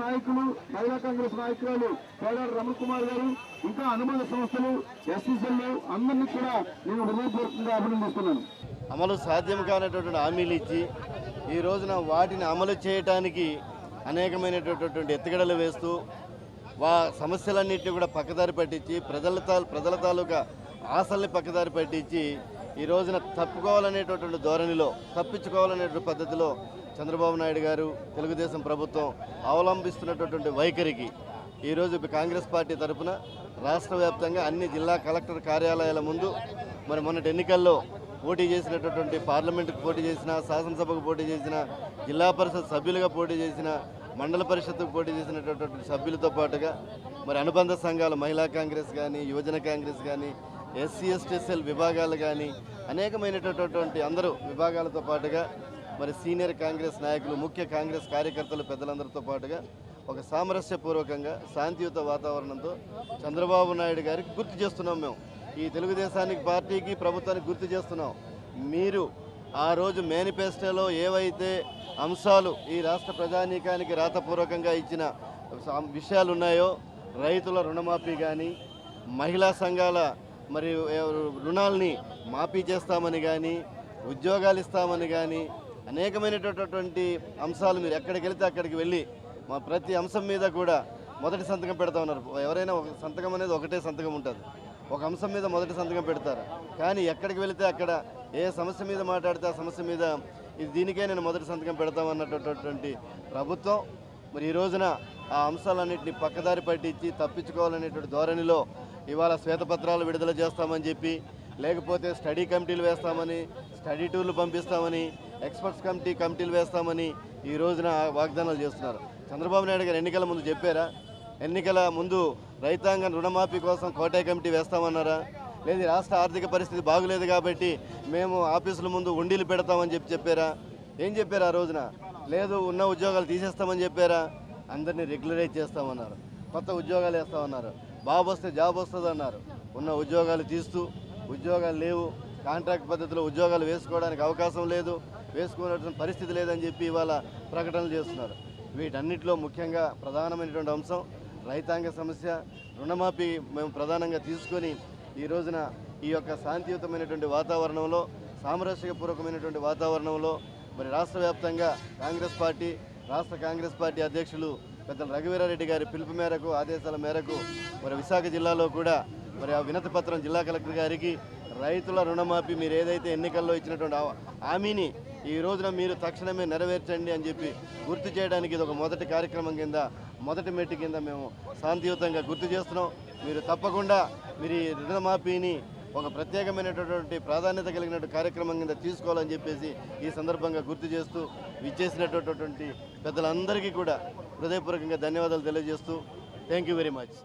నాయకులు మహిళా కాంగ్రెస్ నాయకురాలు పేడారు రమణ కుమార్ గారు ఇంకా అనుబంధ సంస్థలు ఎస్సీసీలు అందరినీ కూడా నేను హృదయపూర్వకంగా అభినందిస్తున్నాను. అమలు సాధ్యం కానటువంటి హామీలు ఇచ్చి ఈ రోజున వాటిని అమలు చేయటానికి అనేకమైనటువంటి ఎత్తుగడలు వేస్తూ వా సమస్యలన్నింటినీ కూడా పక్కదారి పట్టించి ప్రజల తా ప్రజల తాలూకా ఆశల్ని పక్కదారి పట్టించి ఈ రోజున తప్పుకోవాలనేటటువంటి ధోరణిలో తప్పించుకోవాలనేటువంటి పద్ధతిలో చంద్రబాబు నాయుడు గారు తెలుగుదేశం ప్రభుత్వం అవలంబిస్తున్నటువంటి వైఖరికి ఈరోజు కాంగ్రెస్ పార్టీ తరఫున రాష్ట్ర వ్యాప్తంగా అన్ని జిల్లా కలెక్టర్ కార్యాలయాల ముందు మరి మొన్నటి ఎన్నికల్లో పోటీ చేసినటువంటి పార్లమెంటుకు పోటీ చేసిన శాసనసభకు పోటీ చేసిన జిల్లా పరిషత్ సభ్యులుగా పోటీ చేసిన మండల పరిషత్తుకు పోటీ చేసినటువంటి సభ్యులతో పాటుగా మరి అనుబంధ సంఘాలు మహిళా కాంగ్రెస్ కానీ యువజన కాంగ్రెస్ కానీ ఎస్సీ ఎస్టీఎస్ఎల్ విభాగాలు కానీ అనేకమైనటువంటి అందరూ విభాగాలతో పాటుగా మరి సీనియర్ కాంగ్రెస్ నాయకులు ముఖ్య కాంగ్రెస్ కార్యకర్తలు పెద్దలందరితో పాటుగా ఒక సామరస్యపూర్వకంగా శాంతియుత వాతావరణంతో చంద్రబాబు నాయుడు గారికి గుర్తు చేస్తున్నాం మేము. ఈ తెలుగుదేశానికి పార్టీకి ప్రభుత్వానికి గుర్తు చేస్తున్నాం. మీరు ఆ రోజు మేనిఫెస్టోలో ఏవైతే అంశాలు ఈ రాష్ట్ర ప్రజానీకానికి రాతపూర్వకంగా ఇచ్చిన సా- విషయాలు ఉన్నాయో రైతుల రుణమాఫీ కానీ మహిళా సంఘాల మరి రుణాల్ని మాఫీ చేస్తామని కానీ ఉద్యోగాలు ఇస్తామని కానీ అనేకమైనటువంటి అంశాలు మీరు ఎక్కడికి వెళితే అక్కడికి వెళ్ళి మా ప్రతి అంశం మీద కూడా మొదటి సంతకం పెడతా ఉన్నారు. ఎవరైనా ఒక సంతకం అనేది ఒకటే సంతకం ఉంటుంది. ఒక అంశం మీద మొదటి సంతకం పెడతారు. కానీ ఎక్కడికి వెళితే అక్కడ ఏ సమస్య మీద మాట్లాడితే ఆ సమస్య మీద ఇది దీనికే నేను మొదటి సంతకం పెడతామన్నటువంటి ప్రభుత్వం. మరి ఈ రోజున ఆ అంశాలన్నింటినీ పక్కదారి పట్టించి తప్పించుకోవాలనేటువంటి ధోరణిలో ఇవాళ శ్వేతపత్రాలు విడుదల చేస్తామని చెప్పి లేకపోతే స్టడీ కమిటీలు వేస్తామని స్టడీ టూర్లు పంపిస్తామని ఎక్స్పర్ట్స్ కమిటీ కమిటీలు వేస్తామని ఈ రోజున వాగ్దానాలు చేస్తున్నారు. చంద్రబాబు నాయుడు గారు ఎన్నికల ముందు చెప్పారా? ఎన్నికల ముందు రైతాంగం రుణమాఫీ కోసం కోటాయి కమిటీ వేస్తామన్నారా? లేదు రాష్ట్ర ఆర్థిక పరిస్థితి బాగులేదు కాబట్టి మేము ఆఫీసుల ముందు ఉండీలు పెడతామని చెప్పి చెప్పారా? ఏం చెప్పారు ఆ రోజున? లేదు ఉన్న ఉద్యోగాలు తీసేస్తామని చెప్పారా? అందరినీ రెగ్యులరైజ్ చేస్తామన్నారు. కొత్త ఉద్యోగాలు వేస్తామన్నారు. బాబు వస్తే జాబ్ వస్తుంది అన్నారు ఉన్న ఉద్యోగాలు తీస్తూ ఉద్యోగాలు లేవు. కాంట్రాక్ట్ పద్ధతిలో ఉద్యోగాలు వేసుకోవడానికి అవకాశం లేదు. వేసుకోవాల్సిన పరిస్థితి లేదని చెప్పి ఇవాళ ప్రకటనలు చేస్తున్నారు. వీటన్నిటిలో ముఖ్యంగా ప్రధానమైనటువంటి అంశం రైతాంగ సమస్య. రుణమాఫీ మేము ప్రధానంగా తీసుకొని ఈ రోజున ఈ యొక్క శాంతియుతమైనటువంటి వాతావరణంలో సామరస్యపూర్వకమైనటువంటి వాతావరణంలో మరి రాష్ట్ర వ్యాప్తంగా కాంగ్రెస్ పార్టీ రాష్ట్ర కాంగ్రెస్ పార్టీ అధ్యక్షులు పెద్దల రఘువీరారెడ్డి గారి పిలుపు మేరకు ఆదేశాల మేరకు మరి విశాఖ జిల్లాలో కూడా మరి ఆ వినతి పత్రం జిల్లా కలెక్టర్ గారికి రైతుల రుణమాఫీ మీరు ఏదైతే ఎన్నికల్లో ఇచ్చినటువంటి హామీని ఈ రోజున మీరు తక్షణమే నెరవేర్చండి అని చెప్పి గుర్తు చేయడానికి ఇది ఒక మొదటి కార్యక్రమం కింద మొదటి మెట్టు కింద మేము శాంతియుతంగా గుర్తు చేస్తున్నాం. మీరు తప్పకుండా మీరు ఈ రుణమాఫీని ఒక ప్రత్యేకమైనటువంటి ప్రాధాన్యత కలిగిన కార్యక్రమం కింద తీసుకోవాలని చెప్పేసి ఈ సందర్భంగా గుర్తు చేస్తూ విచ్చేసినటువంటి పెద్దలందరికీ కూడా హృదయపూర్వకంగా ధన్యవాదాలు తెలియజేస్తూ థ్యాంక్ యూ వెరీ మచ్